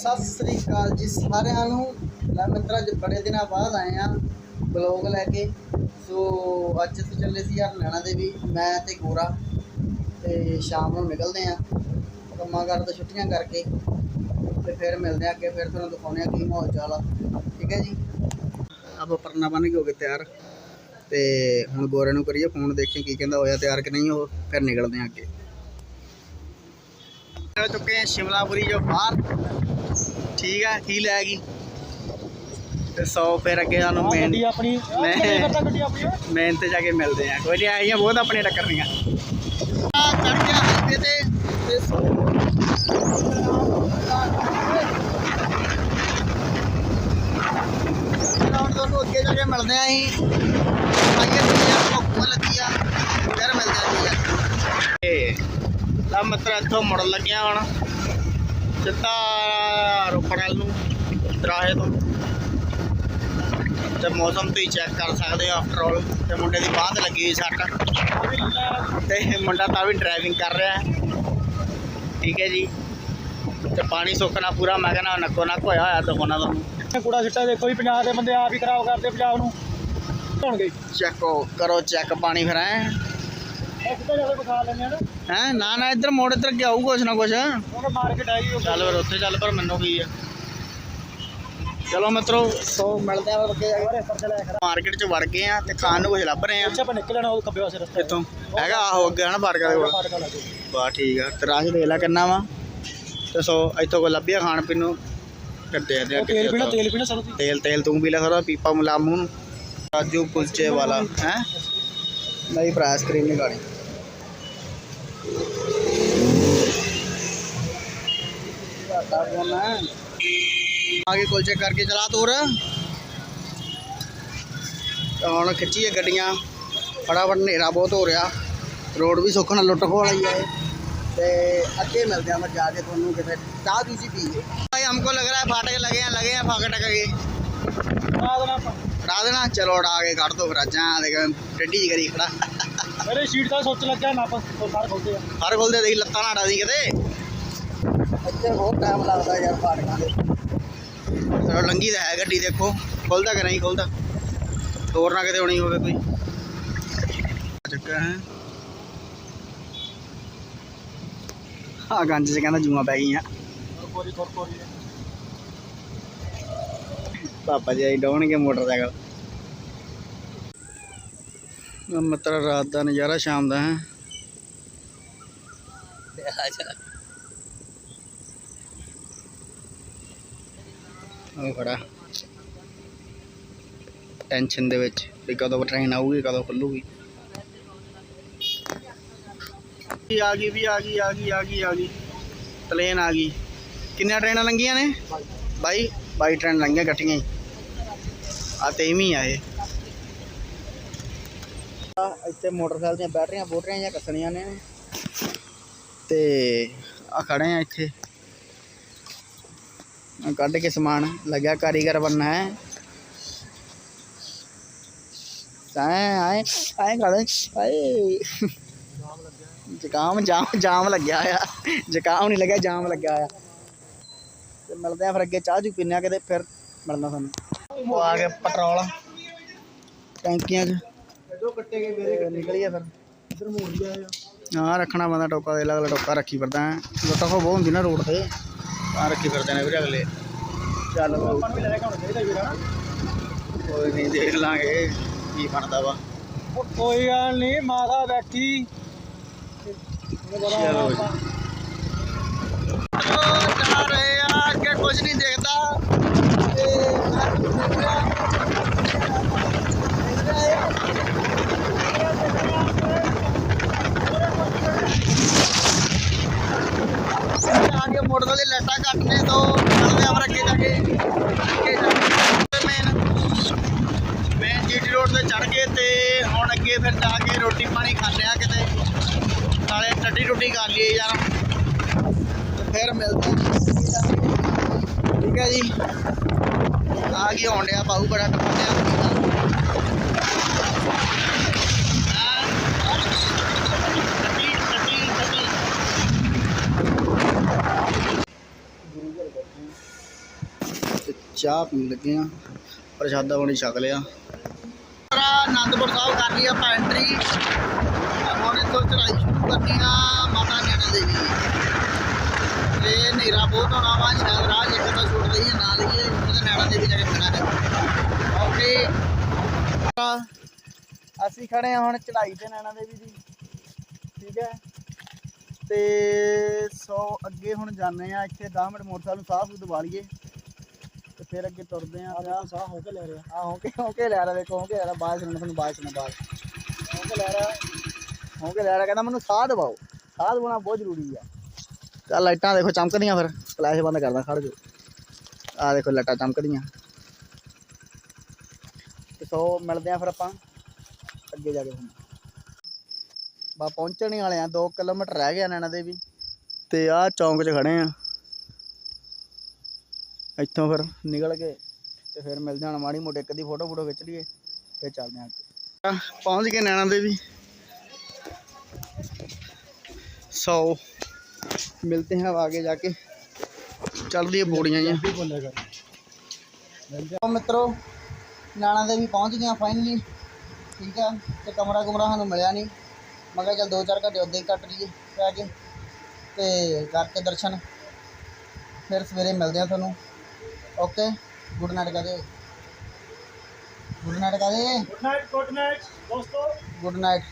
ਸਤਿ ਸ੍ਰੀ ਅਕਾਲ ਜੀ ਸਾਰਿਆਂ ਨੂੰ। ਲੈ ਮਿੱਤਰਾ, ਅੱਜ ਬੜੇ ਦਿਨਾਂ ਬਾਅਦ ਆਏ ਆ ਬਲੌਗ ਲੈ ਕੇ। ਸੋ ਅੱਜ ਅਸੀਂ ਚੱਲੇ ਸੀ ਯਾਰ ਨੈਣਾ ਦੇਵੀ, ਮੈਂ ਤੇ ਗੋਰਾ ਤੇ ਸ਼ਾਮ ਨੂੰ ਨਿਕਲਦੇ ਆ ਕੰਮਾਂ ਕਰ ਤੋਂ ਛੁੱਟੀਆਂ ਕਰਕੇ ਤੇ ਫਿਰ ਮਿਲਦੇ ਆ ਅੱਗੇ, ਫਿਰ ਤੁਹਾਨੂੰ ਦਿਖਾਉਂਦੇ ਆ ਕੀ ਮਾਹੌਲ ਚਾਲ ਆ। ਠੀਕ ਹੈ ਜੀ? ਆਪਾਂ ਪਰਨਾ ਬਣ ਕੇ ਹੋ ਗਏ ਤਿਆਰ। ਤੇ ਹੁਣ ਗੋਰੇ ਨੂੰ ਕਰੀਏ ਫੋਨ ਦੇਖੀਏ ਕੀ ਕਹਿੰਦਾ ਹੋਇਆ ਤਿਆਰ ਕਿ ਨਹੀਂ ਉਹ, ਫਿਰ ਨਿਕਲਦੇ ਆ ਅੱਗੇ। ਨਿਕਲ ਚੁੱਕੇ ਆ ਸ਼ਿਮਲਾਪੁਰੀ ਜੋ ਬਾਹਰ। ਠੀਕ ਆ ਕੀ ਲੈ ਗਈ? ਤੇ 100 ਫਿਰ ਅੱਗੇ ਸਾਨੂੰ ਮੇਨ ਗੱਡੀ ਆਪਣੀ ਮੈਂ- ਕਰਤਾ ਗੱਡੀ ਆਪਣੀ ਮੇਨ ਤੇ ਜਾ ਕੇ ਮਿਲਦੇ ਆ। ਕੋਈ ਨਹੀਂ ਆਈਆਂ ਬਹੁਤ ਆਪਣੇ ਟੱਕਰਨੀਆਂ ਆ ਚੜ ਗਿਆ ਤੇ। ਸੌ ਅੱਗੇ ਜਾ ਕੇ ਮਿਲਦੇ ਆ ਅਸੀਂ। ਆਈਏ ਦੁਨੀਆ ਭੁੱਖ ਲੱਗੀ ਆ। ਫਿਰ ਮਿਲਦੇ ਆ ਲਾ ਮਤਰਾ ਇੱਥੋਂ ਮੁੜਨ ਲੱਗਿਆ ਹੁਣ। ਸਿੱਧਾ ਰੋਪੜ ਵੱਲ ਨੂੰ ਦਰਾਹੇ ਤੋਂ। ਤੇ ਮੌਸਮ ਤੁਸੀਂ ਚੈੱਕ ਕਰ ਸਕਦੇ ਹੋ ਆਫਟਰ ਆਲ ਤੇ ਮੁੰਡੇ ਦੀ ਬਾਂਹ ਤੇ ਲੱਗੀ ਹੋਈ ਸੱਟ। ਤੇ ਮੁੰਡਾ ਤਾਂ ਵੀ ਡਰਾਈਵਿੰਗ ਕਰ ਰਿਹਾ ਹੈ। ਠੀਕ ਹੈ ਜੀ। ਤੇ ਪਾਣੀ ਸੁੱਕਣਾ ਪੂਰਾ ਮੈਂ ਕਹਿੰਦਾ ਨੱਕੋ ਨੱਕ ਹੋਇਆ ਹੋਇਆ ਦਿਖਾਉਣਾ ਤੁਹਾਨੂੰ। ਇਹ ਕੂੜਾ ਸਿੱਟਾ ਦੇਖੋ ਜੀ ਪੰਜਾਬ ਦੇ ਬੰਦੇ ਆਪ ਹੀ ਖਰਾਬ ਕਰਦੇ ਪੰਜਾਬ ਨੂੰ। ਧੋਣਗੇ ਚੈੱਕ ਕਰੋ ਚੈੱਕ ਪਾਣੀ ਫਿਰ ਹੈ। ਹੈ ਨਾ ਨਾ ਇੱਧਰ ਮੋੜ ਇੱਧਰ ਅੱਗੇ ਆਊ ਕੁਛ ਨਾ ਕੁਛ। ਮਾਰਕੀਟ ਆਈ ਚੱਲ ਫਿਰ ਉੱਥੇ ਚੱਲ ਪਰ ਮੈਨੂੰ ਕੀ ਆ। ਚਲੋ ਮਿੱਤਰੋ ਸੋ ਮਿਲਦੇ ਆ ਕੇ। ਸਾਰੇ ਖੜਾ ਮਾਰਕੀਟ ਚ ਵੜ ਗਏ ਆ ਤੇ ਖਾਣ ਨੂੰ ਕੁਝ ਲੱਭ ਰਹੇ ਆ। ਅੱਛਾ ਆਪਾਂ ਨਿਕਲਣਾ ਉਹ ਖੱਬੇ ਪਾਸੇ ਰਸਤੇ ਇੱਥੋਂ। ਹੈਗਾ ਆਹੋ ਅੱਗੇ ਹਨਾ ਬਾਰਕਾ ਦੇ ਕੋਲ। ਬਾ ਠੀਕ ਆ। ਤੇ ਰਾਜ ਦੇ ਲੈ ਕਿੰਨਾ ਵਾ। ਤੇ ਸੋ ਇੱਥੋਂ ਕੋ ਲੱਭਿਆ ਖਾਣ ਪੀਣ ਨੂੰ? ਕੱਢੇ ਆ ਉਹ ਤੇਲ ਪੀਣਾ ਤੇਲ ਪੀਣਾ ਸਰੋਂ ਦੀ ਤੇਲ ਤੇਲ ਤੂੰ ਵੀ ਲੈ ਥੋੜਾ ਪੀਪਾ ਮੁਲਾ ਮੂੰਹ ਨੂੰ। ਰਾਜੂ ਕੁਲਚੇ ਵਾਲਾ। ਹੈ? ਨਹੀਂ ਭਰਾ ਆਈਸਕ੍ਰੀਮ ਨਹੀਂ ਖਾਣੀ। ਆਗੇ ਕੋਲ ਚੈੱਕ ਕਰਕੇ ਚਲਾ ਤੋਰ। ਹੁਣ ਖਿੱਚੀਏ ਗੱਡੀਆਂ। ਫਟਾਫਟ ਹਨੇਰਾ ਬਹੁਤ ਹੋ ਰਿਹਾ। ਰੋਡ ਵੀ ਸੁੱਖ ਨਾਲ ਲੁੱਟ ਖੋ ਆਈ ਹੈ ਤੇ ਅੱਗੇ ਮਿਲਦੇ ਮੈਂ ਜਾ ਕੇ ਤੁਹਾਨੂੰ ਕਿਤੇ ਚਾਹ ਦੀ ਸੀ ਪੀਏ ਭਾਈ ਹਮਕੋ ਲੱਗ ਰਿਹਾ ਫਾਟਕ ਲਗੇ ਆ ਲਗੇ ਆ ਫਾਟਕ ਟਕ ਗਏ ਰਾ ਦੇਣਾ ਦੇਣਾ ਚਲੋ ਰਾ ਕੇ ਕੱਢ ਦੋ ਫਰਾਜਾਂ ਅੱਜ। ਦੇਖ ਟੱਡੀ ਜੀ ਕਰੀ ਖੜਾ। ਮੇਰੇ ਸ਼ੀਟ ਦਾ ਸੋਚ ਲੱਗਿਆ ਨਾ ਉਹ ਸਾਰ ਖੋਲਦੇ ਆ। ਹਰ ਖੋਲਦੇ ਦੇਖ ਲੱਤਾਂ ਨਾ ਡੀ ਕਿਤੇ। ਇੱਥੇ ਬਹੁਤ ਟਾਈਮ ਲੱਗਦਾ ਯਾਰ ਫਾਟਕਾਂ ਦੇ। ਚਲੋ ਲੰਗੀ ਤਾਂ ਹੈ ਗੱਡੀ ਦੇਖੋ। ਖੁੱਲਦਾ ਕਿ ਨਹੀਂ ਖੁੱਲਦਾ ਤੋਰ ਨਾ ਕਿਤੇ ਹੋਣੀ ਹੋਵੇ ਕੋਈ। ਚੱਕਾ ਹੈ। ਆ ਗੰਜ ਚ ਕਹਿੰਦਾ ਜੂਆਂ ਪੈ ਗਈਆਂ। ਕੋਰੀ ਕੋਰ ਕੋਰੀ ਪਾਪਾ ਜੀ ਡਾਉਣਗੇ ਮੋਟਰਸਾਈਕਲ। ਮਤਲਬ ਰਾਤ ਦਾ ਨਜ਼ਾਰਾ ਸ਼ਾਮ ਦਾ ਹੈ। ਉਹ ਖੜਾ। ਟੈਨਸ਼ਨ ਦੇ ਵਿੱਚ ਵੀ ਕਦੋਂ ਟ੍ਰੇਨ ਆਊਗੀ ਕਦੋਂ ਖੁੱਲੂਗੀ। ਆ ਗਈ ਵੀ ਆ ਗਈ ਆ ਗਈ ਆ ਗਈ ਆ ਗਈ। ਪਲੇਨ ਆ ਗਈ। ਕਿੰਨੀਆਂ ਟ੍ਰੇਨਾਂ ਲੰਗੀਆਂ ਨੇ? ਬਾਈ। ਬਾਈ ਟ੍ਰੇਨ ਲੰਘੀਆਂ ਇਕੱਠੀਆਂ ਹੀ। ਆ ਤੇਵੀਂ ਆ ਇਹ। ਆ ਇੱਥੇ ਮੋਟਰਸਾਈਕਲ ਦੀਆਂ ਬੈਟਰੀਆਂ, ਬੋਟਰੀਆਂ ਜਾਂ ਕੱਸਣੀਆਂ ਨੇ। ਤੇ ਆ ਖੜੇ ਆ ਇੱਥੇ। ਕੱਢ ਕੇ ਸਮਾਨ ਲੱਗਿਆ, ਕਾਰੀਗਰ ਬਣਨਾ ਹੈ। ਆਏ ਆਏ ਆਏ ਕਰਦੇ ਆਏ ਜ਼ੁਕਾਮ, ਜਾਮ ਜਾਮ ਲੱਗਿਆ ਆ ਜ਼ੁਕਾਮ ਨਹੀਂ ਲੱਗਿਆ, ਜਾਮ ਲੱਗਿਆ ਆ ਤੇ ਮਿਲਦੇ ਆ ਫਿਰ ਅੱਗੇ, ਚਾਹ ਚੂ ਪੀਨੇ ਆ ਕਿਤੇ, ਫਿਰ ਮਿਲਣਾ ਸਾਨੂੰ ਉਹ ਆ ਗਿਆ ਪੈਟਰੋਲ। ਟੈਂਕੀਆਂ 'ਚ। ਜੋ ਕੱਟੇ ਗਏ ਤੇ ਨਿਕਲੀਏ ਫਿਰ। ਇਧਰ ਮੋੜ ਲਿਆ ਆ। ਹਾਂ ਰੱਖਣਾ ਪੈਂਦਾ ਟੋਕਾ ਦੇ ਅਗਲਾ ਟੋਕਾ ਰੱਖੀ ਫਿਰਦਾ ਹੈ। ਲੁੱਟਾ ਖੋ ਬਹੁਤ ਹੁੰਦੀ ਨਾ ਰੋਡ ਤੇ। ਤਾਂ ਰੱਖੀ ਫਿਰਦੇ ਨੇ ਵੀਰੇ ਅਗਲੇ। ਚੱਲ ਆਪਾਂ ਨੂੰ ਵੀ ਲੈ ਕੇ ਆਉਣਾ ਚਾਹੀਦਾ ਵੀਰ। ਹਨਾ ਕੋਈ ਨਹੀਂ ਦੇਖ ਲਾਂਗੇ ਕੀ ਬਣਦਾ ਵਾ। ਕੋਈ ਗੱਲ ਨਹੀਂ ਮਾਤਾ ਬੈਠੀ। ਚਲੋ ਜੀ। ਉਹ ਜਾ ਰਹੇ ਆ ਅੱਗੇ ਕੁਝ ਨਹੀਂ ਦੇਖਦਾ ਤੇ ਆਗੇ ਮੋਟਰ ਦੇ ਲੱਟਾਂ ਕੱਟਨੇ ਤੋਂ ਚੱਲਦੇ ਆ ਫਿਰ ਅੱਗੇ ਜਾ ਕੇ ਅੱਗੇ ਜਾ ਕੇ ਮੇਨ ਮੇਨ ਜੀਟੀ ਰੋਡ ਤੇ ਚੜ ਗਏ ਤੇ ਹੁਣ ਅੱਗੇ ਫਿਰ ਜਾ ਕੇ ਰੋਟੀ ਪਾਣੀ ਖਾਂਦੇ ਆ ਕਿਤੇ। ਨਾਲੇ ਟੱਡੀ ਟੁੱਟੀ ਕਰ ਲਈਏ ਯਾਰ। ਫਿਰ ਮਿਲਦੇ ਠੀਕ ਹੈ ਜੀ। ਆ ਕੀ ਹੋਣ ਡਿਆ ਬਾਹੂ ਬੜਾ ਟੱਪਿਆ ਗੁਰੂ ਚਾਹ ਪੀਣ ਲੱਗੇ ਆ। ਪ੍ਰਸ਼ਾਦਾ ਪਾਣੀ ਛਕ ਲਿਆ। ਸਾਰਾ, ਆਨੰਦਪੁਰ ਸਾਹਿਬ ਕਰ ਲਈ ਆਪਾਂ ਐਂਟਰੀ ਹੁਣ ਇੱਥੋਂ ਚੜਾਈ ਸ਼ੁਰੂ ਕਰਨੀ ਆ ਮਾਤਾ ਨੈਣਾ ਦੇਵੀ ਤੇ ਹਨੇਰਾ ਬਹੁਤ ਹੋਣਾ ਵਾ, ਸ਼ਾਇਦ ਰਾਹ 'ਚ ਤਾਂ ਛੁੱਟ ਲਈਏ ਨਾ ਲਈਏ ਉਹਦੇ ਨੈਣਾ ਦੇਵੀ ਜਾ ਕੇ ਮਿਲਣਾ ਹੈ ਓਕੇ। ਅਸੀਂ ਖੜੇ ਆ ਹੁਣ ਚੜਾਈ ਤੇ ਨੈਣਾ ਦੇਵੀ ਦੀ ਠੀਕ ਹੈ। ਤੇ ਸੋ ਅੱਗੇ ਹੁਣ ਜਾਂਦੇ ਆ, ਇੱਥੇ 10 ਮਿੰਟ ਮੋਟਰਸਾਈਕਲ ਨੂੰ ਸਾਹ ਸੂ ਦਵਾ ਲਈਏ। ਫਿਰ ਅੱਗੇ ਤੁਰਦੇ ਆ ਆ ਸਾਹ ਹੋ ਕੇ ਲੈ ਰਿਹਾ। ਆ ਹੋ ਕੇ ਹੋ ਕੇ ਲੈ ਰਿਹਾ, ਦੇਖੋ, ਹੋ ਕੇ ਲੈ ਰਿਹਾ। ਬਾਅਦ ਸੁਣਨ ਤੁਹਾਨੂੰ ਬਾਅਦ ਸੁਣਾ ਬਾਅਦ ਹੋ ਕੇ ਲੈ ਰਿਹਾ। ਹੋ ਕੇ ਲੈ ਰਿਹਾ। ਕਹਿੰਦਾ ਮੈਨੂੰ ਸਾਹ ਦਵਾਓ। ਸਾਹ ਦਵਾਉਣਾ ਬਹੁਤ ਜ਼ਰੂਰੀ ਆ। ਤਾਂ ਲਾਈਟਾਂ ਦੇਖੋ, ਚਮਕਦੀਆਂ ਫਿਰ। ਫਲੈਸ਼ ਬੰਦ ਕਰਦਾ, ਖੜ ਜੋ ਆ ਦੇਖੋ, ਲਾਈਟਾਂ ਚਮਕਦੀਆਂ। ਤੇ ਸੋ ਮਿਲਦੇ ਆ ਫਿਰ ਆਪਾਂ। ਅੱਗੇ ਜਾ ਕੇ ਤੁਹਾਨੂੰ ਬਾ ਪਹੁੰਚਣ ਹੀ ਵਾਲੇ ਆ। 2 ਕਿਲੋਮੀਟਰ ਰਹਿ ਗਿਆ ਨੈਣਾ ਦੇਵੀ ਤੇ ਆ ਚੌਂਕ 'ਚ ਖੜੇ ਆ। ਇੱਥੋਂ ਫਿਰ ਨਿਕਲ ਕੇ ਤੇ ਫਿਰ ਮਿਲਦੇ ਹਾਂ ਮਾੜੀ ਮੋਟੀ ਇੱਕ ਦੀ ਫੋਟੋ ਫੋਟੋ ਖਿੱਚ ਲਈਏ, ਫਿਰ ਚੱਲਦੇ ਹਾਂ ਅੱਗੇ। ਪਹੁੰਚ ਗਏ ਨੈਣਾ ਦੇਵੀ। ਸੋ ਮਿਲਦੇ ਹਾਂ ਆਗੇ ਜਾ ਕੇ। ਚੱਲਦੀ ਪੌੜੀਆਂ ਜੀਆਂ ਮਿੱਤਰੋ, ਨੈਣਾ ਦੇਵੀ ਪਹੁੰਚ ਗਏ ਫਾਈਨਲੀ ਠੀਕ ਹੈ ਤੇ ਕਮਰਾ ਕਮਰਾ ਸਾਨੂੰ ਮਿਲਿਆ ਨਹੀਂ। ਮੈਂ ਕਿਹਾ ਚੱਲ 2-4 ਘੰਟੇ ਉਦਾਂ ਹੀ ਕੱਟ ਲਈਏ ਪੈ ਕੇ ਤੇ ਕਰਕੇ ਦਰਸ਼ਨ। ਫਿਰ ਸਵੇਰੇ ਮਿਲਦੇ ਹਾਂ ਤੁਹਾਨੂੰ। ਓਕੇ ਗੁੱਡ ਨਾਈਟ ਕਹਦੇ good night good night good night ਦੋਸਤੋ ਗੁੱਡ ਨਾਈਟ